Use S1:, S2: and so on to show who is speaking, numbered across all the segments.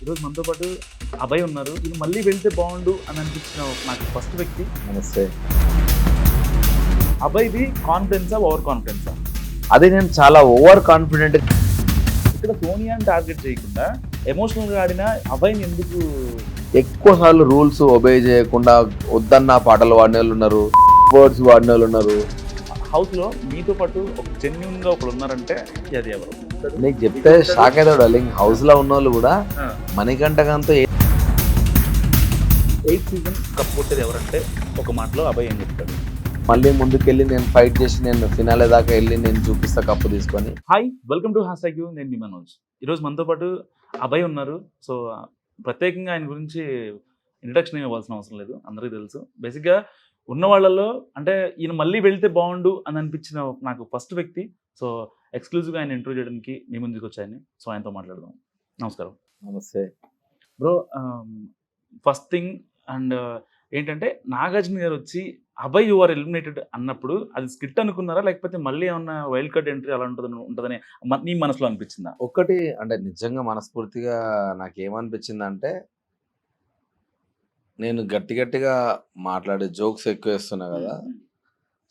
S1: ఈరోజు మనతో పాటు అభయ్ ఉన్నారు. ఇది మళ్ళీ వెళ్తే బాగుండు అని అనిపించిన నాకు ఫస్ట్ వ్యక్తి.
S2: నమస్తే.
S1: అభయ్ది కాన్ఫిడెన్సా ఓవర్ కాన్ఫిడెన్సా
S2: అది నేను చాలా ఓవర్ కాన్ఫిడెంట్
S1: ఇక్కడ సోనియాని టార్గెట్ చేయకుండా ఎమోషనల్గా ఆడిన అభయ్ని ఎందుకు
S2: ఎక్కువ సార్లు రూల్స్ ఒబే చేయకుండా వద్దన్న పాటలు వాడిన వాళ్ళు ఉన్నారు వర్డ్స్ వాడిన వాళ్ళు ఉన్నారు.
S1: హౌస్లో మీతో పాటు ఒక జెన్యున్గా ఒకడు ఉన్నారంటే అది ఎవరు?
S2: నీకు చెప్తే షాక్ అవుతాడు డార్లింగ్ హౌస్లో ఉన్న వాళ్ళు కూడా ఏ-
S1: ఎయిత్ సీజన్ కప్ కొట్టేది ఎవరంటే ఒక మాటలో అభయ్ ఏం చెప్తాడు.
S2: మళ్ళీ ముందుకెళ్ళి నేను ఫైట్ చేసి నేను ఫినాలే దాకా వెళ్ళి నేను చూపిస్తా కప్పు తీసుకొని.
S1: Hi welcome to hash you నేను మీ మనోజ్. ఈరోజు మనతో పాటు అభయ్ ఉన్నారు. సో ప్రత్యేకంగా ఆయన గురించి ఇంట్రడక్షన్ ఇవ్వాల్సిన అవసరం లేదు. అందరికీ తెలుసు. బేసిక్గా ఉన్న వాళ్ళలో అంటే ఈయన మళ్ళీ వెళ్తే బాగుండు అని అనిపించిన నాకు ఫస్ట్ వ్యక్తి. సో ఎక్స్క్లూజివ్గా ఆయన ఇంటర్వ్యూ చేయడానికి మీ ముందుకు వచ్చాయని సో ఆయనతో మాట్లాడదాం. నమస్కారం.
S2: నమస్తే.
S1: బ్రో ఫస్ట్ థింగ్ అండ్ ఏంటంటే నాగార్జున గారు వచ్చి అభయ్ యు ఆర్ ఎలిమినేటెడ్ అన్నప్పుడు అది స్కిట్ అనుకున్నారా? లేకపోతే మళ్ళీ ఏమన్నా వైల్డ్ కార్డ్ ఎంట్రీ అలా ఉంటుంది ఉంటుందని నీ మనసులో అనిపించిందా?
S2: ఒక్కటి అంటే నిజంగా మనస్ఫూర్తిగా నాకు ఏమనిపించింది అంటే నేను గట్టి గట్టిగా మాట్లాడే జోక్స్ ఎక్కువ వేస్తున్నా కదా.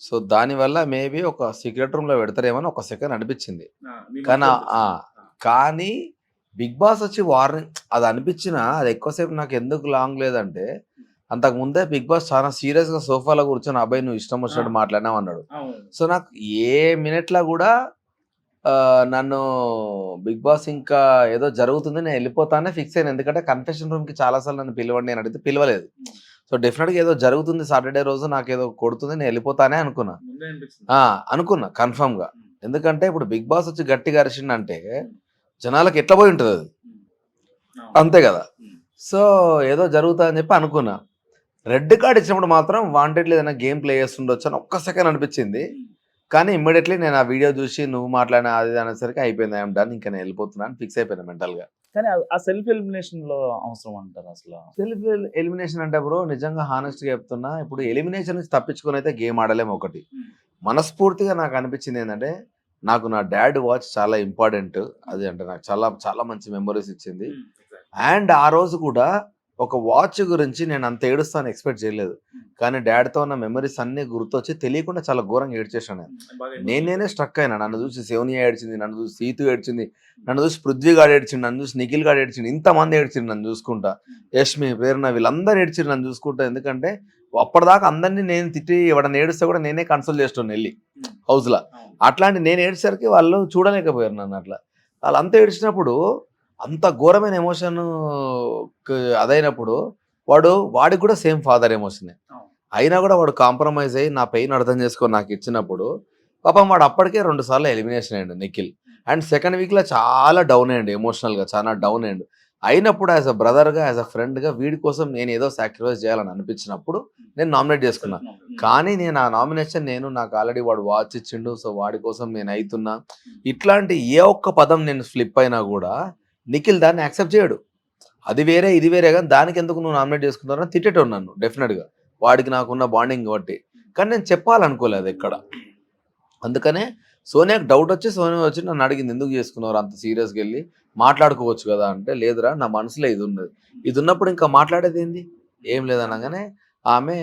S2: సో దానివల్ల మేబీ ఒక సీక్రెట్ రూమ్లో పెడతారేమో అని ఒక సెకండ్ అనిపించింది. కానీ కానీ బిగ్ బాస్ వచ్చి వార్నింగ్ అది అనిపించిన అది ఎక్కువసేపు నాకు ఎందుకు లాంగ్ లేదంటే అంతకు ముందే బిగ్ బాస్ చాలా సీరియస్గా సోఫాలో కూర్చొని అబ్బాయి నువ్వు ఇష్టం వచ్చినట్టు. మాట్లాడినావు అన్నాడు. సో నాకు ఏ మినిట్లో కూడా నన్ను బిగ్ బాస్ ఇంకా ఏదో జరుగుతుంది నేను వెళ్ళిపోతానే ఫిక్స్ అయ్యాను. ఎందుకంటే కన్ఫెషన్ రూమ్కి చాలాసార్లు నన్ను పిలవండి నేను అడిగితే పిలవలేదు. సో డెఫినెట్గా ఏదో జరుగుతుంది సాటర్డే రోజు నాకు ఏదో కొడుతుంది నేను వెళ్ళిపోతానే అనుకున్నా. ఆ, అనుకున్నా కన్ఫర్మ్గా ఎందుకంటే ఇప్పుడు బిగ్ బాస్ వచ్చి గట్టిగా అరిచిండంటే జనాలకు ఎట్లా పోయి ఉంటుంది అది? అంతే కదా. సో ఏదో జరుగుతుందని చెప్పి అనుకున్నా. రెడ్ కార్డ్ ఇచ్చినప్పుడు మాత్రం వాంటెడ్లీ ఏదైనా గేమ్ ప్లే చేస్తుండొచ్చు అని ఒక్క సెకండ్ అనిపించింది. కానీ ఇమ్మీడియట్లీ నేను ఆ వీడియో చూసి నువ్వు మాట్లాడిన అది అనేసరికి అయిపోయింది. I'm done. ఇంకా నేను వెళ్ళిపోతున్నాను ఫిక్స్ అయిపోయినా మెంటల్గా.
S1: కానీ ఆ- సెల్ఫ్ ఎలిమినేషన్లో అవసరం అంటారు అసలు?
S2: సెల్ఫ్ ఎలిమినేషన్ అంటే బ్రో నిజంగా హానెస్ట్గా చెప్తున్నా ఇప్పుడు ఎలిమినేషన్ నుంచి తప్పించుకొని అయితే గేమ్ ఆడలేము ఒకటి. మనస్ఫూర్తిగా నాకు అనిపించింది ఏంటంటే నాకు నా డాడ్ వాచ్ చాలా ఇంపార్టెంట్. అది అంటే నాకు చాలా చాలా మంచి మెమరీస్ ఇచ్చింది. అండ్ ఆ రోజు కూడా ఒక వాచ్ గురించి నేను అంత ఏడుస్తాను ఎక్స్పెక్ట్ చేయలేదు. కానీ డాడ్తో ఉన్న మెమరీస్ అన్ని గుర్తొచ్చి తెలియకుండా చాలా ఘోరంగా ఏడ్చేసాను నేను. నేను నేనే స్ట్రక్ అయినా. నన్ను చూసి శివనియా ఏడ్చింది నన్ను చూసి సీతు ఏడ్చింది నన్ను చూసి పృథ్వీ గాడు ఏడ్చింది నన్ను చూసి నిఖిల్ గాడు ఏడ్చింది ఇంతమంది ఏడ్చింది నన్ను చూసుకుంటా. యష్మి ప్రేరణ వీళ్ళందరూ ఏడ్చింది నన్ను చూసుకుంటా. ఎందుకంటే అప్పటిదాకా అందరినీ నేను తిట్టి ఎవడన్నా ఏడిస్తే కూడా నేనే కన్సల్ట్ చేస్తాను వెళ్ళి హౌస్లో. అట్లాంటి నేను ఏడ్చేసరికి వాళ్ళు చూడలేకపోయారు నన్ను అట్లా. వాళ్ళంతా ఏడ్చినప్పుడు అంత ఘోరమైన ఎమోషన్ అదైనప్పుడు వాడు వాడికి కూడా సేమ్ ఫాదర్ ఎమోషనే. అయినా కూడా వాడు కాంప్రమైజ్ అయ్యి నా పెయిన్ అర్థం చేసుకొని నాకు ఇచ్చినప్పుడు పాపం వాడు అప్పటికే రెండు సార్లు ఎలిమినేషన్ అయ్యండు నిఖిల్. అండ్ సెకండ్ వీక్లో చాలా డౌన్ అయ్యండి ఎమోషనల్గా చాలా డౌన్ అయ్యండు. అయినప్పుడు యాజ్ అ బ్రదర్గా యాజ్ అ ఫ్రెండ్గా వీడి కోసం నేను ఏదో సాక్రిఫైస్ చేయాలని అనిపించినప్పుడు నేను నామినేట్ చేసుకున్నా. కానీ నేను ఆ నామినేషన్ నేను నాకు ఆల్రెడీ వాడు వాచ్ ఇచ్చిండు సో వాడి కోసం నేను అవుతున్నా ఇట్లాంటి ఏ ఒక్క పదం నేను స్లిప్ అయినా కూడా నిఖిల్ దాన్ని యాక్సెప్ట్ చేయడు. అది వేరే ఇది వేరే కానీ దానికి ఎందుకు నువ్వు నామినేట్ చేసుకున్నారని తిట్టేటోడు నన్ను డెఫినెట్గా వాడికి నాకున్న బాండింగ్ బట్టి కానీ నేను చెప్పాలనుకోలేదు ఎక్కడ. అందుకనే సోనియాకి డౌట్ వచ్చి సోనియా వచ్చి నన్ను అడిగింది ఎందుకు చేసుకున్నారు అంత సీరియస్గా వెళ్ళి మాట్లాడుకోవచ్చు కదా అంటే లేదురా నా మనసులో ఇది ఉన్నది. ఇది ఉన్నప్పుడు ఇంకా మాట్లాడేది ఏంది? ఏం లేదనగానే ఆమె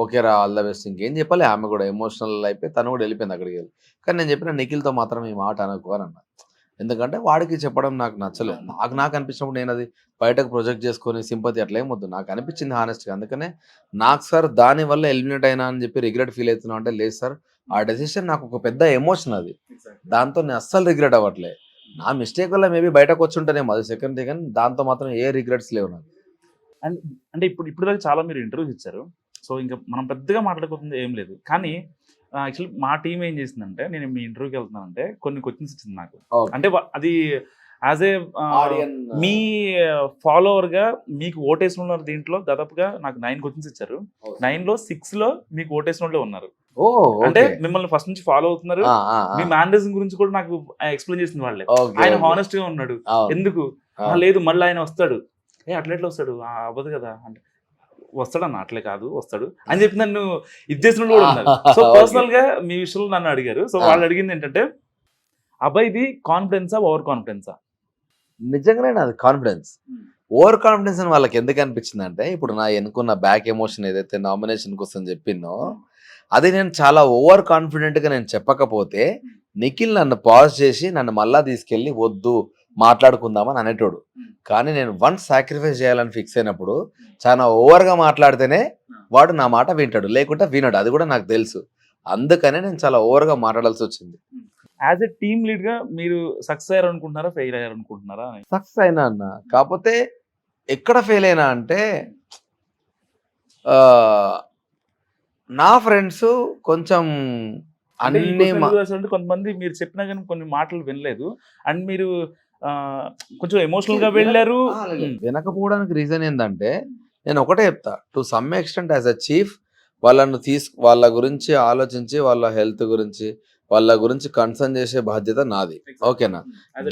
S2: ఓకే రా ఆల్ ద బెస్ట్ ఇంకేం చెప్పాలి ఆమె కూడా ఎమోషనల్ అయిపోయి తను కూడా వెళ్ళిపోయింది అక్కడికి వెళ్ళి. కానీ నేను చెప్పిన నిఖిల్తో మాత్రం ఈ మాట అనుకోరన్నా ఎందుకంటే వాడికి చెప్పడం నాకు నచ్చలేదు. నాకు నాకు అనిపించినప్పుడు నేను అది బయటకు ప్రొజెక్ట్ చేసుకొని సింపతి అట్లా ఏం వద్దు. నాకు అనిపించింది హానెస్ట్గా అందుకనే నాకు సార్ దాని వల్ల ఎలిమినేట్ అయినా అని చెప్పి రిగ్రెట్ ఫీల్ అవుతున్నా అంటే లేదు సార్. ఆ డెసిషన్ నాకు ఒక పెద్ద ఎమోషన్ అది. దాంతో నేను అస్సలు రిగ్రెట్ అవ్వట్లే. నా మిస్టేక్ వల్ల మేబీ బయటకు వచ్చి ఉంటేనేమో అది సెకండ్ థింగ్ కానీ దాంతో మాత్రం ఏ రిగ్రెట్స్ లేవు నాకు.
S1: అంటే ఇప్పుడు ఇప్పుడు దాకా చాలా మీరు ఇంటర్వ్యూస్ ఇచ్చారు. సో ఇంకా మనం పెద్దగా మాట్లాడుకోతుంది ఏం లేదు. కానీ యాక్చువల్లీ మా టీం ఏం చేసిందంటే నేను మీ ఇంటర్వ్యూకి వెళ్తున్నానంటే కొన్ని క్వశ్చన్స్ ఇచ్చింది నాకు. అంటే అది యాజ్ ఏ మీ ఫాలోవర్గా మీకు ఓటేసిన ఉన్నారు దీంట్లో దాదాపుగా నాకు నైన్ క్వశ్చన్స్ ఇచ్చారు. నైన్లో సిక్స్లో మీకు ఓటేసిన వాళ్ళే ఉన్నారు. అంటే మిమ్మల్ని ఫస్ట్ నుంచి ఫాలో అవుతున్నారు. మీ మ్యానరిజం గురించి కూడా నాకు ఎక్స్ప్లెయిన్ చేసింది వాళ్ళే. ఆయన. హానెస్ట్గా ఉన్నాడు. ఎందుకు?
S2: ఆ.
S1: "ఆ, లేదు మళ్ళీ ఆయన వస్తాడు. ఏ అట్లా ఎట్లా వస్తాడు? "ఆ, అవ్వదు కదా. అంటే వస్తాడన్న అట్లే కాదు వస్తాడు. అని చెప్పి నన్ను ఇది చేసిన కూడా ఉన్నారు. సో. పర్సనల్గా మీ విషయంలో నన్ను అడిగారు. సో. వాళ్ళు అడిగింది ఏంటంటే అబ్బాయిది కాన్ఫిడెన్సా ఓవర్ కాన్ఫిడెన్సా
S2: నిజంగానే నాది కాన్ఫిడెన్స్ ఓవర్ కాన్ఫిడెన్స్ అని వాళ్ళకి ఎందుకు అనిపించింది అంటే ఇప్పుడు నా ఎన్నుకున్న బ్యాక్ ఎమోషన్ ఏదైతే నామినేషన్ కోసం చెప్పినో అది నేను చాలా ఓవర్ కాన్ఫిడెంట్గా నేను చెప్పకపోతే నిఖిల్ నన్ను పాజ్ చేసి నన్ను మళ్ళా తీసుకెళ్ళి వద్దు మాట్లాడుకుందామని అనేటోడు. కానీ నేను వన్ సాక్రిఫైస్ చేయాలని ఫిక్స్ అయినప్పుడు చాలా ఓవర్గా మాట్లాడితేనే వాడు నా మాట వింటాడు. లేకుంటే వినడు. అది కూడా నాకు తెలుసు. అందుకనే నేను చాలా ఓవర్గా మాట్లాడాల్సి వచ్చింది.
S1: యాజ్ ఎ టీమ్ లీడ్గా మీరు సక్సెస్ అయ్యారు అనుకుంటున్నారా ఫెయిల్ అయ్యారు అనుకుంటున్నారా అని
S2: సక్సెస్ అయినా అన్న. కాకపోతే ఎక్కడ ఫెయిల్ అయినా అంటే ఆ, నా ఫ్రెండ్స్ కొంచెం అన్ని
S1: కొంతమంది మీరు చెప్పినా కానీ కొన్ని మాటలు వినలేదు. అండ్ మీరు కొంచెం ఎమోషనల్గా వెళ్ళారు.
S2: వినకపోవడానికి రీజన్ ఏంటంటే నేను ఒకటే చెప్తా. To some extent as a chief వాళ్ళను తీసు వాళ్ళ గురించి ఆలోచించి వాళ్ళ హెల్త్ గురించి వాళ్ళ గురించి కన్సర్న్ చేసే బాధ్యత నాది. ఓకేనా?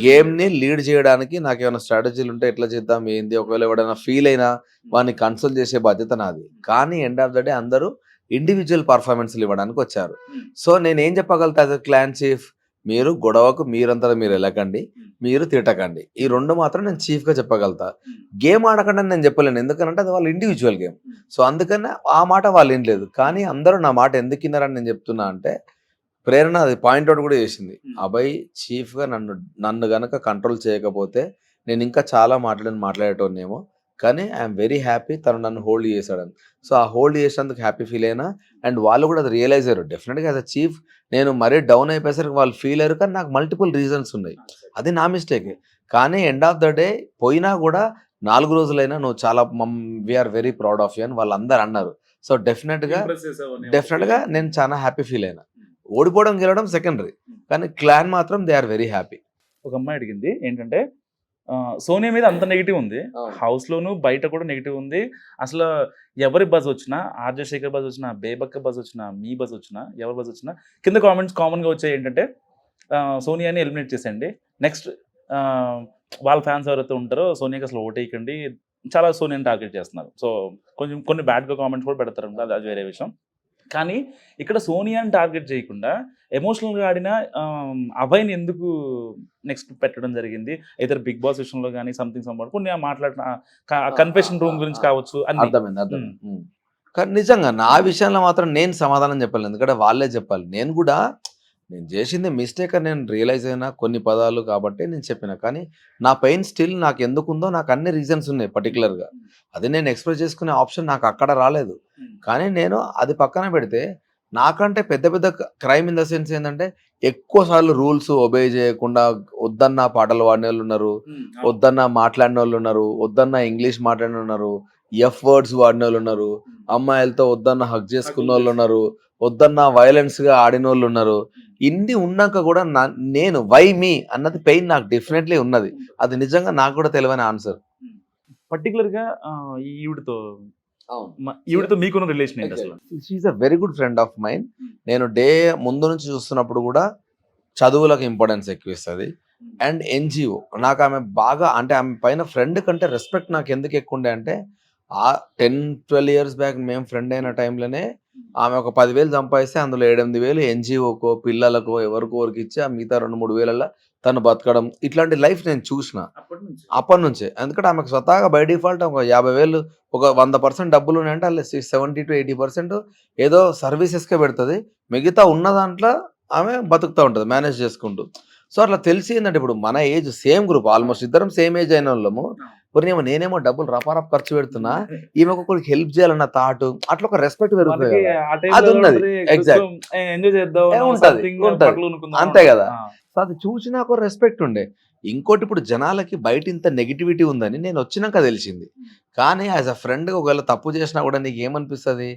S2: గేమ్
S1: team
S2: ని లీడ్ చేయడానికి నాకు ఏమైనా స్ట్రాటజీలు ఉంటే ఎట్లా చేద్దాం ఏంది? ఒకవేళ ఎవడైనా ఫీల్ అయినా వాడిని కన్సల్ట్ చేసే బాధ్యత నాది. కానీ ఎండ్ ఆఫ్ ద డే అందరూ ఇండివిజువల్ పర్ఫార్మెన్స్లు ఇవ్వడానికి వచ్చారు. సో నేను ఏం చెప్పగలుగుతా యాజ్ క్లాన్ చీఫ్ మీరు గొడవకు మీరంతా మీరు వెళ్ళకండి మీరు తిట్టకండి. ఈ రెండు మాత్రం నేను చీఫ్గా చెప్పగలుగుతా గేమ్ ఆడకండి అని నేను చెప్పలేను. ఎందుకంటే అది వాళ్ళ ఇండివిజువల్ గేమ్ సో అందుకనే ఆ మాట వాళ్ళు ఏం లేదు. కానీ అందరూ నా మాట ఎందుకు విన్నారని నేను చెప్తున్నా అంటే ప్రేరణ అది పాయింట్ అవుట్ కూడా చేసింది. అభయ్ చీఫ్గా నన్ను నన్ను గనక కంట్రోల్ చేయకపోతే నేను ఇంకా చాలా మాట్లాడని మాట్లాడేటోనేమో కానీ ఐఎమ్ వెరీ హ్యాపీ తను నన్ను హోల్డ్ చేశాడని. సో ఆ హోల్డ్ చేసినందుకు హ్యాపీ ఫీల్ అయినా అండ్ వాళ్ళు కూడా అది రియలైజ్ అయ్యారు. డెఫినెట్గా యాజ్ అ చీఫ్ నేను మరీ డౌన్ అయిపోయేసరికి వాళ్ళు ఫీల్ అయ్యారు కానీ నాకు మల్టిపుల్ రీజన్స్ ఉన్నాయి. అది నా మిస్టేక్ కానీ ఎండ్ ఆఫ్ ద డే పోయినా కూడా నాలుగు రోజులైనా నువ్వు చాలా we're very proud of you అని వాళ్ళందరూ అన్నారు. సో డెఫినెట్గా డెఫినెట్గా నేను చాలా హ్యాపీ ఫీల్ అయినా. ఓడిపోవడం గెలవడం సెకండరీ కానీ క్లాన్ మాత్రం దే ఆర్ వెరీ హ్యాపీ
S1: ఒక అమ్మాయి అడిగింది ఏంటంటే సోనియా మీద అంత నెగిటివ్ ఉంది. హౌస్ లోను బయట కూడా నెగిటివ్ ఉంది. అసలు ఎవరి బజ్ వచ్చినా ఆర్జే శేఖర్ బజ్ వచ్చినా బేబక్క బజ్ వచ్చినా మీ బజ్ వచ్చినా ఎవరి బజ్ వచ్చినా కింద కామెంట్స్ కామన్గా వచ్చాయి ఏంటంటే సోనియాని ఎలిమినేట్ చేసేయండి. నెక్స్ట్ వాళ్ళ ఫ్యాన్స్ ఎవరైతే ఉంటారో సోనియాకి అసలు ఓటేయకండి చాలా సోనియాని టార్గెట్ చేస్తున్నారు. సో కొంచెం కొన్ని బ్యాడ్గా కామెంట్స్ కూడా పెడతారు. అది అది వేరే విషయం. కానీ ఇక్కడ సోనియాని టార్గెట్ చేయకుండా ఎమోషనల్గా ఆడిన అభయ్ని ఎందుకు నెక్స్ట్ పెట్టడం జరిగింది? ఇతర బిగ్ బాస్ విషయంలో కానీ సంథింగ్ సంబంధం కొన్ని మాట్లాడిన కన్ఫెషన్ రూమ్ గురించి కావచ్చు
S2: అర్థమైంది ఉమ్. కానీ నిజంగా నా విషయంలో మాత్రం నేను సమాధానం చెప్పాలి ఎందుకంటే వాళ్ళే చెప్పాలి. నేను కూడా నేను చేసింది మిస్టేక్ అని నేను రియలైజ్ అయినా కొన్ని పదాలు కాబట్టి నేను చెప్పిన. కానీ నా పెయిన్ స్టిల్ నాకు ఎందుకుందో నాకు అన్ని రీజన్స్ ఉన్నాయి పర్టికులర్గా అది నేను ఎక్స్ప్రెస్ చేసుకునే ఆప్షన్ నాకు అక్కడ రాలేదు. కానీ నేను అది పక్కన పెడితే నాకంటే పెద్ద పెద్ద క్రైమ్ ఇన్ ద సెన్స్ ఏంటంటే ఎక్కువ సార్లు రూల్స్ ఒబే చేయకుండా వద్దన్న పాటలు పాడిన వాళ్ళు ఉన్నారు వద్దన్న మాట్లాడిన వాళ్ళు ఉన్నారు వద్దన్న ఇంగ్లీష్ మాట్లాడిన ఉన్నారు ఎఫ్ వర్డ్స్ వాడిన వాళ్ళు ఉన్నారు అమ్మాయిలతో వద్దన్న హక్ చేసుకున్న వాళ్ళు ఉన్నారు వద్దన్న వైలెన్స్గా ఆడిన వాళ్ళు ఉన్నారు ఇన్ని ఉన్నాక కూడా నా- నేను వై మీ అన్నది పెయిన్ నాకు డెఫినెట్లీ ఉన్నది. అది నిజంగా నాకు కూడా తెలియని ఆన్సర్
S1: పర్టికులర్గా ఆ, ఈ ఈవిడతో ఈవిడతో మీకున్న రిలేషన్ ఏంటి అసలు?
S2: She's a very good friend of mine నేను డే ముందు నుంచి చూస్తున్నప్పుడు కూడా చదువులకు ఇంపార్టెన్స్ ఎక్కువ ఇస్తుంది అండ్ ఎన్జిఓ నాకు ఆమె బాగా అంటే ఆమె పైన ఫ్రెండ్ కంటే రెస్పెక్ట్ నాకు ఎందుకు ఎక్కువ ఉండే అంటే ఆ టెన్ ట్వెల్వ్ ఇయర్స్ బ్యాక్ మేము ఫ్రెండ్ అయిన టైంలోనే ఆమె ఒక పదివేలు సంపాదిస్తే అందులో ఏడెనిమిది వేలు ఎన్జిఓకో పిల్లలకో ఎవరికో ఎవరికి ఇచ్చి ఆ మిగతా రెండు మూడు వేలల్లో తను బతకడం. ఇట్లాంటి లైఫ్ నేను చూసిన.
S1: అప్పటి నుంచి.
S2: అప్పటి నుంచే. ఎందుకంటే ఆమెకు స్వతహాగా బై డిఫాల్ట్ ఒక యాభై వేలు ఒక వంద పర్సెంట్ డబ్బులు ఉన్నాయంటే అలా సెవెంటీ టు ఎయిటీ పర్సెంట్ ఏదో సర్వీసెస్కే పెడుతుంది. మిగతా ఉన్న దాంట్లో ఆమె బతుకుతూ ఉంటుంది మేనేజ్ చేసుకుంటూ. సో అట్లా తెలిసి ఏంటంటే ఇప్పుడు మన ఏజ్ సేమ్ గ్రూప్ ఆల్మోస్ట్ ఇద్దరం సేమ్ ఏజ్ అయిన వాళ్ళము. ఇప్పుడు నేనేమో డబ్బులు రపారప్ ఖర్చు పెడుతున్నా ఈమెకు ఒకరికి హెల్ప్ చేయాలన్న థాట్ అట్లా ఒక రెస్పెక్ట్ పెరుగుతుంది అది ఉన్నది.
S1: కొనుక్కుందాం.
S2: అంతే కదా. సో అది చూసినా ఒక రెస్పెక్ట్ ఉండే ఇంకోటి ఇప్పుడు జనాలకి బయట ఇంత నెగిటివిటీ ఉందని నేను వచ్చినాక తెలిసింది కానీ యాజ్ అ ఫ్రెండ్ ఒకవేళ తప్పు చేసినా కూడా నీకు ఏమనిపిస్తుంది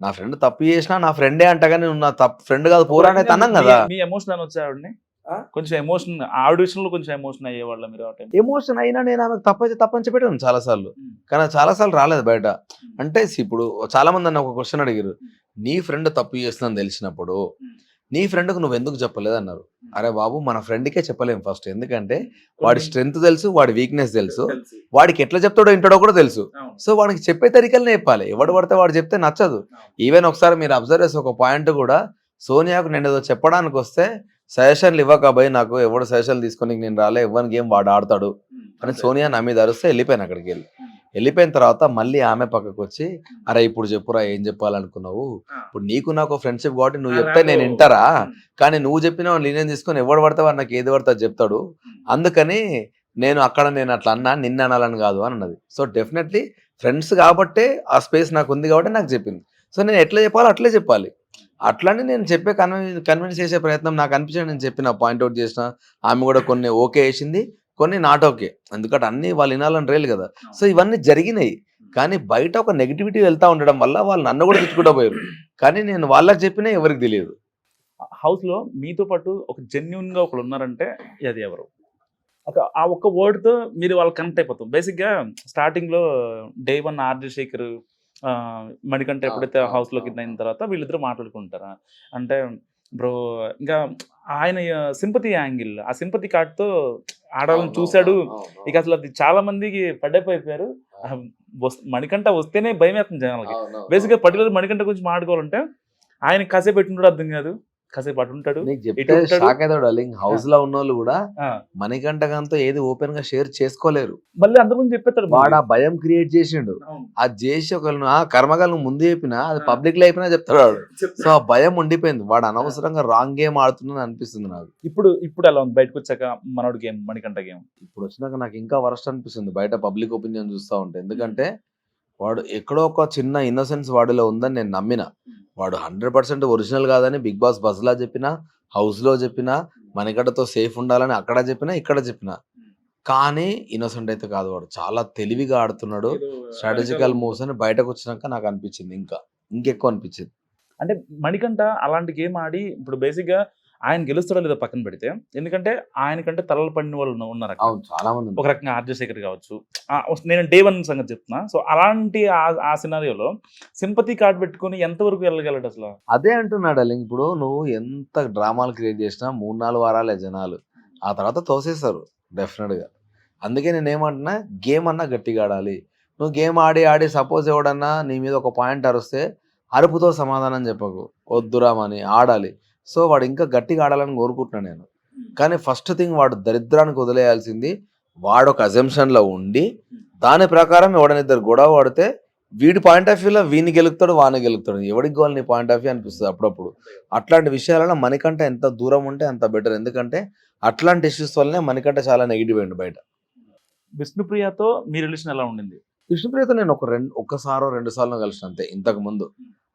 S2: నా ఫ్రెండ్ తప్పు చేసినా నా ఫ్రెండే అంటగా నువ్వు నా తప్పు ఫ్రెండ్ కాదు పోరాడే తనం కదా
S1: మీ ఎమోషన్ అని వచ్చే ఆవిడని
S2: ఆ?
S1: కొంచెం ఎమోషన్ ఆవిడ విషయంలో కొంచెం ఎమోషన్ అయ్యేవాళ్ళ మీరు?
S2: ఎమోషన్ అయినా నేను ఆమెకు తప్పైతే తప్పని చెప్పాను చాలా సార్లు. కానీ చాలా సార్లు రాలేదు బయట. అంటే ఇప్పుడు చాలా మంది నన్ను ఒక క్వశ్చన్ అడిగారు. నీ ఫ్రెండ్ తప్పు చేస్తుందని తెలిసినప్పుడు. నీ ఫ్రెండ్కు నువ్వు ఎందుకు చెప్పలేదు అన్నారు. అరే బాబు మన ఫ్రెండ్కే చెప్పలేము ఫస్ట్ ఎందుకంటే వాడి స్ట్రెంగ్త్ తెలుసు వాడి వీక్నెస్ తెలుసు. వాడికి ఎట్లా చెప్తాడో ఇంటాడో కూడా తెలుసు. సో వాడికి చెప్పే తరికలనే చెప్పాలి. ఎవడు పడితే వాడు చెప్తే నచ్చదు. ఈవెన్ ఒకసారి మీరు అబ్జర్వ్ చేసి ఒక పాయింట్ కూడా సోనియాకు నేను ఏదో చెప్పడానికి వస్తే సజెషన్లు ఇవ్వక భయ్ నాకు ఎవడు సజెషన్లు తీసుకొని నేను రాలే ఇవ్వని గేమ్ వాడు ఆడతాడు. అని సోనియా నా మీద అరిస్తే వెళ్ళిపోయాను అక్కడికి వెళ్ళి. వెళ్ళిపోయిన తర్వాత మళ్ళీ ఆమె పక్కకు వచ్చి అరే ఇప్పుడు చెప్పురా ఏం చెప్పాలనుకున్నావు? ఇప్పుడు నీకు నాకు ఫ్రెండ్షిప్ కాబట్టి నువ్వు చెప్తే నేను వింటారా? కానీ నువ్వు చెప్పిన లీనియం తీసుకొని ఎవడు పడితే వాడు నాకు ఏది పడితే చెప్తాడు. అందుకని నేను అక్కడ నేను అట్లా అన్నా నిన్న అనాలని కాదు అని అన్నది. సో డెఫినెట్లీ ఫ్రెండ్స్ కాబట్టే ఆ స్పేస్ నాకు ఉంది కాబట్టి నాకు చెప్పింది. సో నేను ఎట్లా చెప్పాలో అట్లే చెప్పాలి. అట్లానే నేను చెప్పే కన్విన్స్ కన్విన్స్ చేసే ప్రయత్నం నాకు అనిపించింది నేను చెప్పిన పాయింట్అవుట్ చేసిన. ఆమె కూడా కొన్ని ఓకే వేసింది కొన్ని నాట్ ఓకే ఎందుకంటే అన్ని వాళ్ళు వినాలని రేలు కదా. సో ఇవన్నీ జరిగినాయి. కానీ బయట ఒక నెగిటివిటీ వెళ్తా ఉండడం వల్ల వాళ్ళు నన్ను కూడా తిట్టుకుంటూ పోయారు కానీ నేను వాళ్ళకి చెప్పినా ఎవరికి తెలియదు.
S1: హౌస్లో మీతో పాటు ఒక జెన్యున్గా ఒకళ్ళు ఉన్నారంటే అది ఎవరు? ఒక ఆ ఒక్క word తో మీరు వాళ్ళు కనెక్ట్ అయిపోతాం. బేసిక్గా స్టార్టింగ్లో డే వన్ ఆర్జే శేఖర్ ఆ, మణికంఠ ఎప్పుడైతే
S2: ఆ,
S1: హౌస్లోకి
S2: ఆ,
S1: అయిన తర్వాత వీళ్ళిద్దరూ మాట్లాడుకుంటారా? అంటే బ్రో ఇంకా ఆయన సింపతి యాంగిల్ ఆ సింపతి తో ఆడాలని చూశాడు. ఇక అసలు అది చాలా మందికి పడ్డైపోయిపోయారు మణికంఠ వస్తేనే భయం వేస్తుంది జనాలకి బేసిక్గా పర్టికులర్ మణికంఠ గురించి మాట్లాడుకోవాలంటే ఆయన కాసేపు పెట్టుంటాడు అర్థం కాదు. కాసేపు అటు ఉంటాడు.
S2: నీకు హౌస్లో ఉన్న వాళ్ళు కూడా
S1: ఆ,
S2: మణికంఠకంతో ఏది ఓపెన్గా షేర్ చేసుకోలేరు.
S1: మళ్ళీ అంతకుముందు చెప్పేస్తాడు
S2: వాడు ఆ భయం క్రియేట్ చేసిండు. అది చేసి ఒకళ్ళు నువ్వు ముందు చెప్పినా అది. పబ్లిక్లో అయిపోయినా చెప్తాడు వాడు. సో ఆ భయం ఉండిపోయింది. వాడు అనవసరంగా రాంగ్ గేమ్ ఆడుతుందని అనిపిస్తుంది నాకు.
S1: ఇప్పుడు ఇప్పుడు ఎలా ఉంది? బయటకు వచ్చాక మనోడు గేమ్ మణికంఠ గేమ్?
S2: ఇప్పుడు వచ్చినాక నాకు ఇంకా వరస్ట్ అనిపిస్తుంది బయట పబ్లిక్ ఒపీనియన్ చూస్తూ ఉంటే. ఎందుకంటే వాడు ఎక్కడో ఒక చిన్న ఇన్నోసెన్స్ వాడిలో ఉందని నేను నమ్మిన. వాడు హండ్రెడ్ పర్సెంట్ ఒరిజినల్ కాదని బిగ్ బాస్ బజ్లా చెప్పినా హౌస్లో చెప్పినా మనగడ్డతో సేఫ్ ఉండాలని అక్కడ చెప్పినా ఇక్కడ చెప్పినా. కానీ ఇన్నోసెంట్ అయితే కాదు వాడు. చాలా తెలివిగా ఆడుతున్నాడు. స్ట్రాటజికల్ మూవ్స్ అని బయటకు వచ్చినాక నాకు అనిపించింది ఇంకా. ఇంకెక్కువ అనిపించింది.
S1: అంటే మణికంఠ అలాంటి గేమ్ ఆడి ఇప్పుడు బేసిక్గా ఆయన గెలుస్తాడో లేదో పక్కన పెడితే ఎందుకంటే ఆయనకంటే తలలు పడిన వాళ్ళు ఉన్న- ఉన్నారు
S2: చాలా మంది
S1: ఒక రకంగా ఆర్జశేఖర్ కావచ్చు. నేను డే వన్ సంగతి చెప్తున్నా. సో అలాంటి ఆ- సినారియోలో సింపతి కార్డ్ పెట్టుకొని ఎంతవరకు వెళ్ళగలడు అసలు?
S2: అదే అంటున్నాడు అలింగ్ ఇప్పుడు నువ్వు ఎంత డ్రామాలు క్రియేట్ చేసినా మూడు నాలుగు వారాలే జనాలు. ఆ తర్వాత తోసేస్తారు డెఫినెట్గా అందుకే నేను ఏమంటున్నా గేమ్ అన్నా గట్టిగా ఆడాలి. నువ్వు గేమ్ ఆడి ఆడి సపోజ్ ఎవడన్నా నీ మీద ఒక పాయింట్ అరుస్తే అరుపుతో సమాధానం చెప్పకు. వద్దురామని ఆడాలి. సో వాడు ఇంకా గట్టిగా ఆడాలని కోరుకుంటున్నాను నేను. కానీ ఫస్ట్ థింగ్ వాడు దరిద్రానికి వదిలేయాల్సింది వాడు ఒక assumption లో ఉండి దాని ప్రకారం ఎవడనిద్దరు గొడవ పడితే వీడి పాయింట్ ఆఫ్ వ్యూలో వీని గెలుపుతాడు వాని గెలుపుతాడు. ఎవడికి గోల్ నీ పాయింట్ ఆఫ్ వ్యూ అనిపిస్తుంది అప్పుడప్పుడు. అట్లాంటి విషయాలలో మణికంట ఎంత దూరం ఉంటే అంత బెటర్. ఎందుకంటే అట్లాంటి ఇష్యూస్ వల్లనే మణికంట చాలా నెగిటివ్ అయింది బయట.
S1: విష్ణుప్రియతో మీ రిలేషన్ ఎలా ఉండింది?
S2: విష్ణుప్రియతో నేను ఒక రెండు ఒక్కసారో రెండు సార్లు కలిసిన అంతే ఇంతకు ముందు.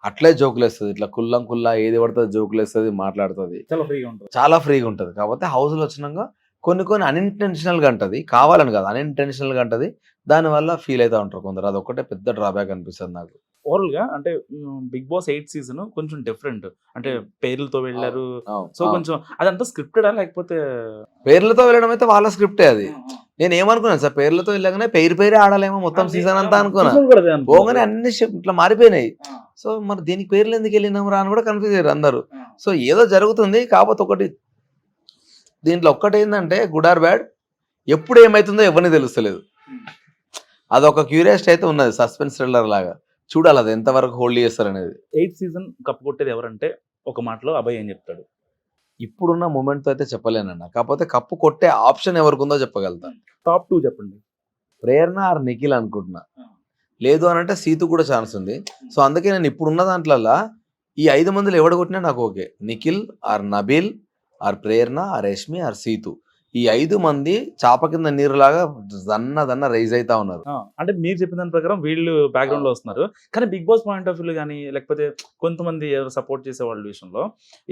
S2: అట్లే జోకులు వేస్తుంది ఇట్లా కుల్లం కుల్లా ఏది పడుతుంది జోకులు వేస్తుంది మాట్లాడుతుంది.
S1: చాలా ఫ్రీగా ఉంటుంది.
S2: చాలా ఫ్రీగా ఉంటుంది. కాకపోతే హౌస్లో వచ్చినాక కొన్ని కొన్ని అన్ఇంటెన్షనల్గా అంటది కావాలని కాదు అన్ఇంటెన్షనల్గా అంటది దానివల్ల ఫీల్ అవుతా ఉంటారు కొందరు. అది ఒకటే పెద్ద డ్రాబ్యాక్ అనిపిస్తుంది నాకు.
S1: ఓవరాల్గా అంటే బిగ్ బాస్ ఎయిట్ సీజన్ కొంచెం డిఫరెంట్. అంటే పేర్లతో వెళ్ళారు. సో. కొంచెం అదంతా స్క్రిప్టెడా లేకపోతే
S2: పేర్లతో వెళ్ళడం అయితే వాళ్ళ స్క్రిప్టే అది. నేను ఏమనుకున్నాను సార్ పేర్లతో వెళ్ళగానే పేరు పేరే ఆడాలేమో మొత్తం సీజన్ అంతా అనుకున్నా.
S1: Season కూడా అదే అనుకున్నా.
S2: పోగానే అన్ని ఇట్లా మారిపోయినాయి. సో మరి దీనికి పేర్లు ఎందుకు వెళ్ళినాం రా అని కూడా కన్ఫ్యూజ్ అయ్యారు అందరూ. సో ఏదో జరుగుతుంది. కాకపోతే ఒకటి దీంట్లో ఒక్కటి ఏంటంటే గుడ్ ఆర్ బ్యాడ్ ఎప్పుడు ఏమవుతుందో ఎవరిని తెలుస్తలేదు. అదొక క్యూరియాసిటీ అయితే ఉన్నది సస్పెన్స్ థ్రిల్లర్ లాగా. చూడాలి అది ఎంతవరకు హోల్డ్ చేస్తారు అనేది
S1: ఎయిత్ సీజన్ కప్పు కొట్టేది ఎవరంటే ఒక మాటలో అభయ్ ఏం చెప్తాడు.
S2: ఇప్పుడున్న మూమెంట్తో అయితే చెప్పలేనన్న. కాకపోతే కప్పు కొట్టే ఆప్షన్ ఎవరికి ఉందో చెప్పగలుగుతా.
S1: టాప్ టూ చెప్పండి.
S2: ప్రేరణ ఆర్ నిఖిల్ అనుకుంటున్నా. లేదు అని అంటే సీతు కూడా ఛాన్స్ ఉంది. సో అందుకే నేను ఇప్పుడున్న దాంట్లల్లా ఈ ఐదు మందిలో ఎవడు కొట్టినా నాకు okay. Nikhil or Nabeel or Prerana or Yashmi or Seethu. ఈ ఐదు మంది చాప కింద నీరులాగా దన్న దన్న రైజ్ అవుతా ఉన్నారు.
S1: అంటే మీరు చెప్పిన దాని ప్రకారం వీళ్ళు బ్యాక్గ్రౌండ్లో వస్తున్నారు. కానీ Bigg Boss point of view కానీ లేకపోతే కొంతమంది ఎవరు సపోర్ట్ చేసే వాళ్ళ విషయంలో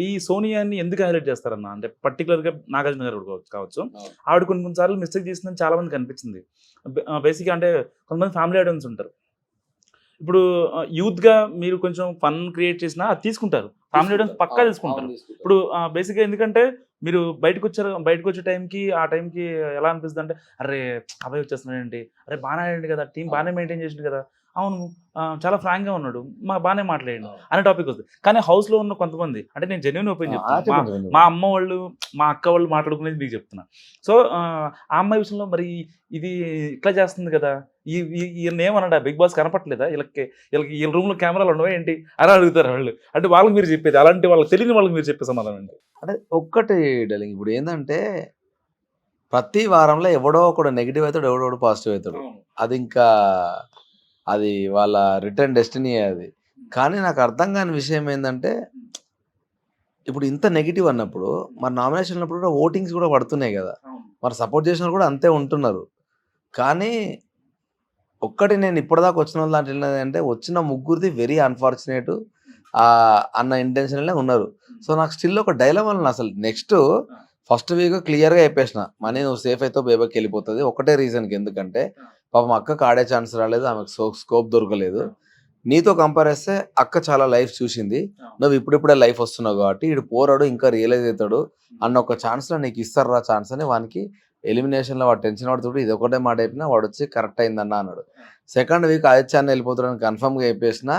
S1: ఈ సోనియాని ఎందుకు హైలైట్ చేస్తారన్న? అంటే పర్టికులర్గా నాగార్జున గారు కావచ్చు. ఆవిడ కొన్ని కొన్నిసార్లు మిస్టేక్ చేసిందని చాలా మందికి అనిపించింది. బేసిక్గా అంటే కొంతమంది ఫ్యామిలీ ఆడియన్స్ ఉంటారు. ఇప్పుడు యూత్గా మీరు కొంచెం ఫన్ క్రియేట్ చేసినా అది తీసుకుంటారు. ఫ్యామిలీ ఆడియన్స్ పక్కా తీసుకుంటారు. ఇప్పుడు బేసిక్గా ఎందుకంటే మీరు బయటకు వచ్చారు బయటకు వచ్చే టైంకి ఆ టైంకి ఎలా అనిపిస్తుంది అంటే అరే అబ్బాయి వచ్చేస్తున్నాడు ఏంటి అరే బాగానే ఆడండి కదా టీం బాగానే మెయింటైన్ చేసిండు కదా. అవును. చాలా ఫ్రాంక్గా ఉన్నాడు. మా బాగానే మాట్లాడండి. అనే టాపిక్ వస్తుంది. కానీ హౌస్లో ఉన్న కొంతమంది అంటే నేను జెన్యున్ ఒపీనియన్ చెప్తాను మా అమ్మ వాళ్ళు మా అక్క వాళ్ళు మాట్లాడుకునేది మీకు చెప్తున్నా. సో ఆ అమ్మాయి విషయంలో మరి ఇది ఇట్లా చేస్తుంది కదా. ఈయన ఏమన్నాడా? బిగ్ బాస్ కనపట్లేదా వీళ్ళకి వీళ్ళకి వీళ్ళ రూమ్లో కెమెరాలు ఉండవా ఏంటి? అని అడుగుతారు వాళ్ళు. అంటే వాళ్ళకి మీరు చెప్పేది అలాంటి వాళ్ళకి తెలియని వాళ్ళకి మీరు చెప్పే సమాధానం అండి
S2: అంటే ఒక్కటి డలింగ్ ఇప్పుడు ఏంటంటే ప్రతి వారంలో ఎవడో ఒకడు నెగిటివ్ అవుతాడు ఎవడో ఒకడు పాజిటివ్ అవుతాడు. అది ఇంకా అది వాళ్ళ రిటర్న్ డెస్టినీ అది. కానీ నాకు అర్థం కాని విషయం ఏంటంటే ఇప్పుడు ఇంత నెగిటివ్ అన్నప్పుడు మరి నామినేషన్ ఉన్నప్పుడు కూడా ఓటింగ్స్ కూడా పడుతున్నాయి కదా. మరి సపోర్ట్ చేసిన కూడా అంతే ఉంటున్నారు. కానీ ఒక్కటి నేను ఇప్పటిదాకా వచ్చిన వాళ్ళు దాంట్లో ఏంటంటే వచ్చిన ముగ్గురిది వెరీ అన్ఫార్చునేట్ అన్న ఇంటెన్షన్లే ఉన్నారు. సో నాకు స్టిల్ ఒక డైలమ్ వల్ల అసలు. నెక్స్ట్ ఫస్ట్ వీక్ క్లియర్గా చెప్పేసిన మనీ నువ్వు సేఫ్ అయితే బేబాకి వెళ్ళిపోతుంది. ఒకటే రీజన్కి ఎందుకంటే పాపం అక్కకి ఆడే ఛాన్స్ రాలేదు ఆమెకు సో స్కోప్ దొరకలేదు. నీతో కంపేర్ చేస్తే అక్క చాలా లైఫ్ చూసింది. నువ్వు ఇప్పుడిప్పుడే లైఫ్ వస్తున్నావు కాబట్టి ఇడు పోరాడు ఇంకా రియలైజ్ అవుతాడు అన్న ఒక ఛాన్స్లో నీకు ఇస్తారా ఛాన్స్ అని వానికి ఎలిమినేషన్లో వాడు టెన్షన్ పడుతుంటే ఇది ఒకటే మాట అయిపోయినా వాడు వచ్చి కరెక్ట్ అయిందన్న అన్నాడు. సెకండ్ వీక్ ఆదిత్యాన్ని వెళ్ళిపోతాడని కన్ఫర్మ్గా చెప్పేసిన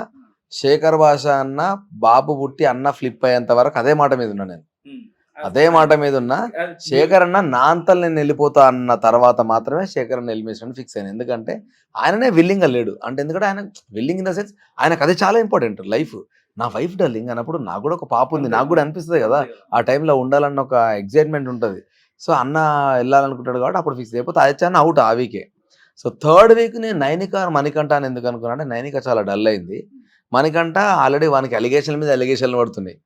S2: శేఖర్ భాష అన్న బాబు పుట్టి అన్న ఫ్లిప్ అయ్యేంత వరకు అదే మాట మీద ఉన్నా నేను. అదే మాట మీద ఉన్నా శేఖర్ అన్న నా అంతలు నేను వెళ్ళిపోతా అన్న తర్వాత మాత్రమే శేఖర్ అన్న ఎలిమినేషన్ ఫిక్స్ అయ్యాను ఎందుకంటే ఆయననే విల్లింగ్ లేడు అంటే ఎందుకంటే ఆయన విల్లింగ్ ఇన్ ద సెన్స్ ఆయనకు అది చాలా ఇంపార్టెంట్ లైఫ్. నా వైఫ్ డల్లింగ్ అన్నప్పుడు నాకు కూడా ఒక పాప ఉంది. నాకు కూడా అనిపిస్తుంది కదా ఆ టైంలో ఉండాలన్న ఒక ఎగ్జైట్మెంట్ ఉంటుంది. సో అన్న వెళ్ళాలనుకుంటాడు కాబట్టి అప్పుడు ఫిక్స్ అయిపోతే ఆదిత్యాన్ని అవుట్ ఆ వీకే సో థర్డ్ వీక్ నేను నైనిక మణికంఠ అని ఎందుకు అనుకున్నా అంటే నైనిక చాలా డల్ అయింది. మణికంఠ ఆల్రెడీ వానికి అలిగేషన్ల మీద అలిగేషన్లు పడుతున్నాయి.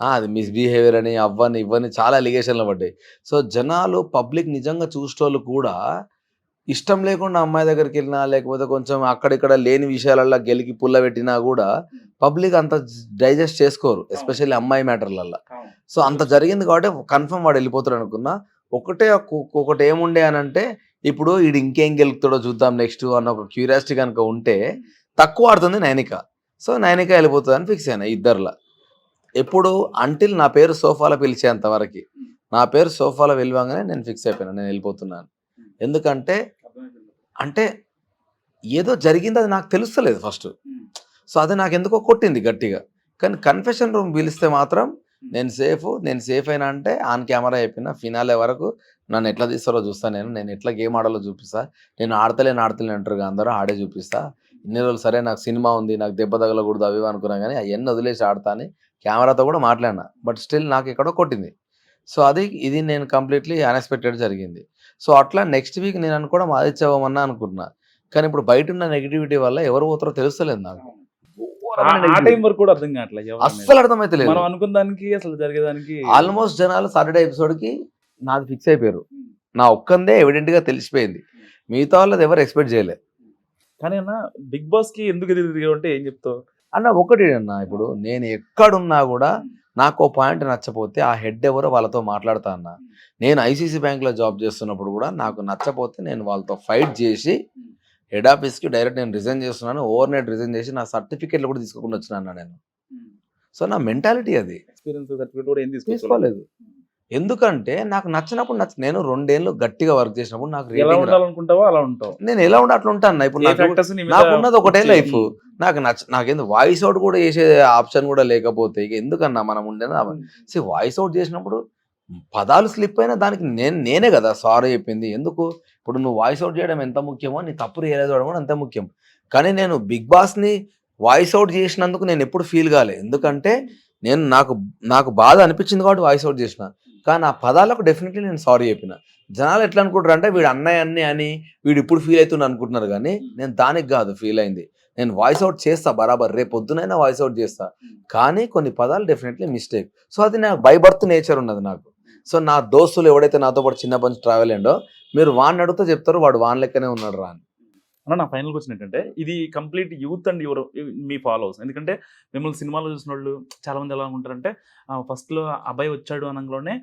S2: అది మిస్బిహేవియర్ అని అవ్వని ఇవ్వని చాలా అలిగేషన్లు పడ్డాయి. సో జనాలు పబ్లిక్ నిజంగా చూసేటోళ్ళు కూడా ఇష్టం లేకుండా అమ్మాయి దగ్గరికి వెళ్ళినా లేకపోతే కొంచెం అక్కడిక్కడ లేని విషయాలల్లో గెలికి పుల్ల పెట్టినా కూడా పబ్లిక్ అంత డైజెస్ట్ చేసుకోరు ఎస్పెషల్లీ అమ్మాయి మ్యాటర్లల్లో సో అంత జరిగింది కాబట్టి కన్ఫర్మ్ వాడు వెళ్ళిపోతాడు అనుకున్నా. ఒకటే ఒక- ఒకటి ఏముండే అని అంటే ఇప్పుడు వీడు ఇంకేం గెలుపుతాడో చూద్దాం నెక్స్ట్ అన్న ఒక క్యూరియాసిటీ కనుక ఉంటే తక్కువ ఆడుతుంది నైనిక. సో నైనిక వెళ్ళిపోతుంది అని ఫిక్స్ అయినా ఇద్దరులా. ఎప్పుడు అంటిల్ నా పేరు సోఫాలో పిలిచేంత వరకు. నా పేరు సోఫాలో వెళ్ళివాగానే నేను ఫిక్స్ అయిపోయాను నేను వెళ్ళిపోతున్నాను. ఎందుకంటే అంటే ఏదో జరిగింది అది నాకు తెలుస్తలేదు ఫస్ట్ సో అది నాకు ఎందుకో కొట్టింది గట్టిగా. కానీ కన్ఫెషన్ రూమ్ పిలిస్తే మాత్రం నేను సేఫ్ నేను సేఫ్ అయినా అంటే ఆన్ కెమెరా అయిపోయినా ఫినాలే వరకు నన్ను ఎట్లా తీస్తారో చూస్తా నేను. నేను ఎట్లా గేమ్ ఆడాలో చూపిస్తా. నేను ఆడతలేను ఆడతలేను అంటారు అందరూ ఆడే చూపిస్తా. ఇన్ని రోజులు సరే నాకు సినిమా ఉంది నాకు దెబ్బ తగలకూడదు అవి అనుకున్నా కానీ అవన్నీ వదిలేసి ఆడతా అని కెమెరాతో కూడా మాట్లాడినా బట్ స్టిల్ నాకు ఎక్కడో కొట్టింది. సో అది ఇది నేను కంప్లీట్లీ అన్ఎక్స్పెక్టెడ్ జరిగింది. సో అట్లా నెక్స్ట్ వీక్ నేను అనుకోవడం ఆదిత్యవమన్నా అనుకుంటున్నా. కానీ ఇప్పుడు బయట ఉన్న నెగిటివిటీ వల్ల ఎవరు పోతారో తెలుస్తలేదు నాకు.
S1: ఆ టైం వరకు కూడా అర్థం కావట్లేదు.
S2: అస్సలు అర్థమైతే లేదు
S1: మనం అనుకున్న దానికి అసలు జరిగేదానికి
S2: ఆల్మోస్ట్ జనాలు సాటర్డే ఎపిసోడ్కి నాది ఫిక్స్ అయిపోయారు. నా ఒక్కందే ఎవిడెంట్గా తెలిసిపోయింది. మిగతా వాళ్ళది ఎవరు ఎక్స్పెక్ట్ చేయలే.
S1: కానీ అన్న బిగ్ బాస్కి ఎందుకు ఎదురు తిరిగావు అంటే ఏం చెప్తావు?
S2: అన్న ఒకటి అన్న ఇప్పుడు నేను ఎక్కడున్నా కూడా నాకు ఓ పాయింట్ నచ్చపోతే ఆ హెడ్ ఎవరో వాళ్ళతో మాట్లాడతా అన్న. నేను ఐసీసీ బ్యాంక్లో జాబ్ చేస్తున్నప్పుడు కూడా నాకు నచ్చపోతే నేను వాళ్ళతో ఫైట్ చేసి హెడ్ ఆఫీస్కి డైరెక్ట్ నేను రిజైన్ చేస్తున్నాను ఓవర్ నైట్ రిజైన్ చేసి నా సర్టిఫికేట్లు కూడా తీసుకోకుండా వచ్చినాను నేను. సో నా మెంటాలిటీ అది.
S1: ఎక్స్పీరియన్స్ సర్టిఫికేట్ కూడా ఏం తీసుకోలేదు.
S2: ఎందుకంటే నాకు నచ్చినప్పుడు నచ్చ నేను రెండేళ్ళు గట్టిగా వర్క్ చేసినప్పుడు నాకు
S1: ఎలా ఉండాలనుకుంటావో అలా ఉంటావు.
S2: నేను ఎలా ఉండి అట్లా ఉంటాను. ఇప్పుడు నాకు ఉన్నది ఒకటే లైఫ్. నాకు నచ్చ నాకేంది వాయిస్ అవుట్ కూడా చేసే ఆప్షన్ కూడా లేకపోతే ఇక ఎందుకన్నా మనం ఉండేది సో వాయిస్ అవుట్ చేసినప్పుడు పదాలు స్లిప్ అయినా దానికి నేను నేనే కదా సారీ చెప్పింది. ఎందుకు? ఇప్పుడు నువ్వు వాయిస్ అవుట్ చేయడం ఎంత ముఖ్యమో నీ తప్పు రియలైజ్ అవ్వడం కూడా అంతే ముఖ్యం. కానీ నేను బిగ్ బాస్ని వాయిస్ అవుట్ చేసినందుకు నేను ఎప్పుడు ఫీల్ కాలే. ఎందుకంటే నేను నాకు నాకు బాధ అనిపించింది కాబట్టి వాయిస్ అవుట్ చేసిన. కానీ ఆ పదాలకు డెఫినెట్లీ నేను సారీ చెప్పిన. జనాలు ఎట్లా అనుకుంటారు అంటే వీడు అన్నయ్య అన్ని అని వీడు ఇప్పుడు ఫీల్ అవుతున్నా అనుకుంటున్నారు కానీ నేను దానికి కాదు ఫీల్ అయింది. నేను వాయిస్ అవుట్ చేస్తా బరాబర్. రేపు పొద్దునైనా వాయిస్ అవుట్ చేస్తా. కానీ కొన్ని పదాలు డెఫినెట్లీ మిస్టేక్ సో అది నాకు బై బర్త్ నేచర్ ఉన్నది నాకు. సో నా దోస్తులు ఎవడైతే నాతో పాటు చిన్నప్పటి నుంచి ట్రావెల్ అయ్యిండో మీరు వాడిని అడిగితే చెప్తారు వాడు వాన్ లెక్కనే ఉన్నాడు రా అని.
S1: అన్న నా ఫైనల్ క్వశ్చన్ ఏంటంటే ఇది కంప్లీట్ యూత్ అండ్ యువర్ మీ ఫాలోవర్స్ ఎందుకంటే మిమ్మల్ని సినిమాలో చూసిన వాళ్ళు చాలామంది ఎలా అనుకుంటారంటే ఫస్ట్లో అబ్బాయి వచ్చాడు అనగానే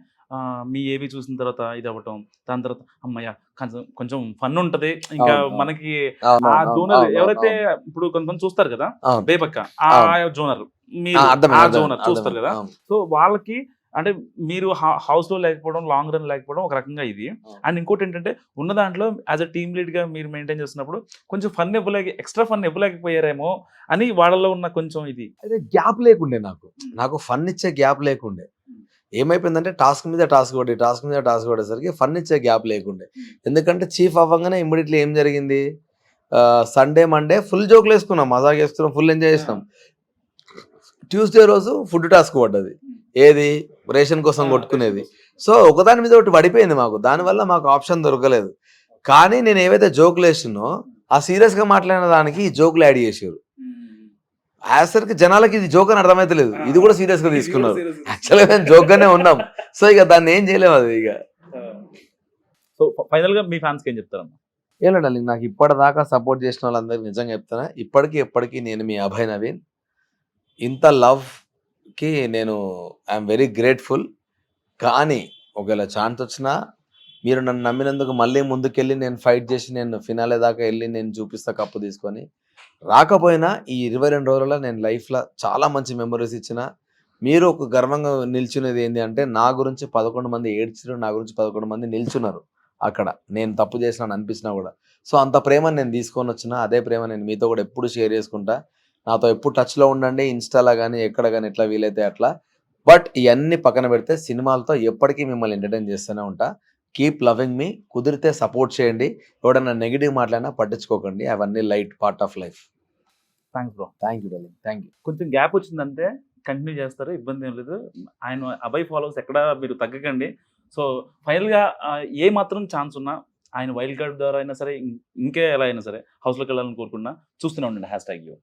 S1: మీ ఏవి చూసిన తర్వాత ఇది అవ్వటం దాని తర్వాత అమ్మయ్య కొంచెం కొంచెం ఫన్ ఉంటది ఇంకా. మనకి ఆ జోనర్ ఎవరైతే. ఇప్పుడు కొంతమంది చూస్తారు కదా. బేపక్క ఆ. జోనర్ మీరు ఆ జోనర్ చూస్తారు కదా. సో వాళ్ళకి అంటే మీరు హౌస్లో లేకపోవడం లాంగ్ రన్ లేకపోవడం ఒక రకంగా ఇది. అండ్ ఇంకోటి ఏంటంటే ఉన్న దాంట్లో యాజ్ అ టీమ్ లీడ్గా మీరు మెయింటైన్ చేస్తున్నప్పుడు కొంచెం ఫన్ ఇవ్వలేక ఎక్స్ట్రా ఫన్ ఇవ్వలేకపోయారేమో అని వాళ్ళలో ఉన్న కొంచెం ఇది
S2: అయితే గ్యాప్ లేకుండే నాకు నాకు ఫన్ ఇచ్చే గ్యాప్ లేకుండే ఏమైపోయిందంటే టాస్క్ మీద టాస్క్ పడి టాస్క్ మీద టాస్క్ పడేసరికి ఫన్ ఇచ్చే గ్యాప్ లేకుండే. ఎందుకంటే చీఫ్ అవ్వగానే ఇమ్మీడియట్లీ ఏం జరిగింది? సండే మండే ఫుల్ జోకులు వేసుకున్నాం మజాక్ వేసుకున్నాం ఫుల్ ఎంజాయ్ చేసినాం. ట్యూస్డే రోజు ఫుడ్ టాస్క్ పడ్డది. ఏది? రేషన్ కోసం కొట్టుకునేది. సో ఒకదాని మీద ఒకటి పడిపోయింది మాకు. దానివల్ల మాకు ఆప్షన్ దొరకలేదు. కానీ నేను ఏవైతే జోకులు వేసినో ఆ సీరియస్గా మాట్లాడిన దానికి ఈ జోకులు యాడ్ చేసారు యాసరికి జనాలకి ఇది జోక్ అని అర్థమైతలేదు ఇది కూడా సీరియస్గా తీసుకున్నారు. యాక్చువల్గా మేము జోక్ గానే ఉన్నాం. సో ఇక దాన్ని ఏం చేయలేము అది ఇక.
S1: సో ఫైనల్గా మీ ఫ్యాన్స్కి ఏం చెప్తారమ్మా
S2: ఏలండి నాకు ఇప్పటిదాకా సపోర్ట్ చేసిన వాళ్ళందరికీ నిజంగా చెప్తానా ఇప్పటికీ ఎప్పటికీ నేను మీ అభయ్ నవీన్. ఇంత లవ్కి నేను ఐఎమ్ వెరీ గ్రేట్ఫుల్. కానీ ఒకవేళ ఛాన్స్ వచ్చినా మీరు నన్ను నమ్మినందుకు మళ్ళీ ముందుకెళ్ళి నేను ఫైట్ చేసి నేను ఫినాలే దాకా వెళ్ళి నేను చూపిస్తా కప్పు తీసుకొని రాకపోయినా ఈ ఇరవై రెండు రోజుల్లో నేను లైఫ్లో చాలా మంచి మెమరీస్ ఇచ్చిన. మీరు ఒక గర్వంగా నిల్చునేది ఏంటి అంటే నా గురించి పదకొండు మంది ఏడ్చారు నా గురించి పదకొండు మంది నిల్చున్నారు అక్కడ. నేను తప్పు చేసినాను అనిపించినా కూడా. సో అంత ప్రేమను నేను తీసుకొని వచ్చిన అదే ప్రేమ నేను మీతో కూడా ఎప్పుడు షేర్ చేసుకుంటా. నాతో ఎప్పుడు టచ్లో ఉండండి ఇన్స్టాలో కానీ ఎక్కడ కానీ ఎట్లా వీలైతే అట్లా. బట్ ఇవన్నీ పక్కన పెడితే సినిమాలతో ఎప్పటికీ మిమ్మల్ని ఎంటర్టైన్ చేస్తూనే ఉంటా. కీప్ లవింగ్ మీ కుదిరితే సపోర్ట్ చేయండి. ఎవడన్నా నెగిటివ్ మాట్లాడినా పట్టించుకోకండి. అవన్నీ light part of life
S1: thanks bro
S2: thank you darling thank you
S1: కొంచెం గ్యాప్ వచ్చిందంటే కంటిన్యూ చేస్తారు. ఇబ్బంది ఏం లేదు. ఆయన అభయ్ ఫాలోవర్స్ ఎక్కడ మీరు తగ్గకండి. సో ఫైనల్గా ఏ మాత్రం ఛాన్స్ ఉన్నా ఆయన వైల్డ్ కార్డ్ ద్వారా అయినా సరే ఇంకే ఎలా అయినా సరే హౌస్లోకి వెళ్ళాలని కోరుకున్నా చూస్తూనే ఉండండి. Hash tag you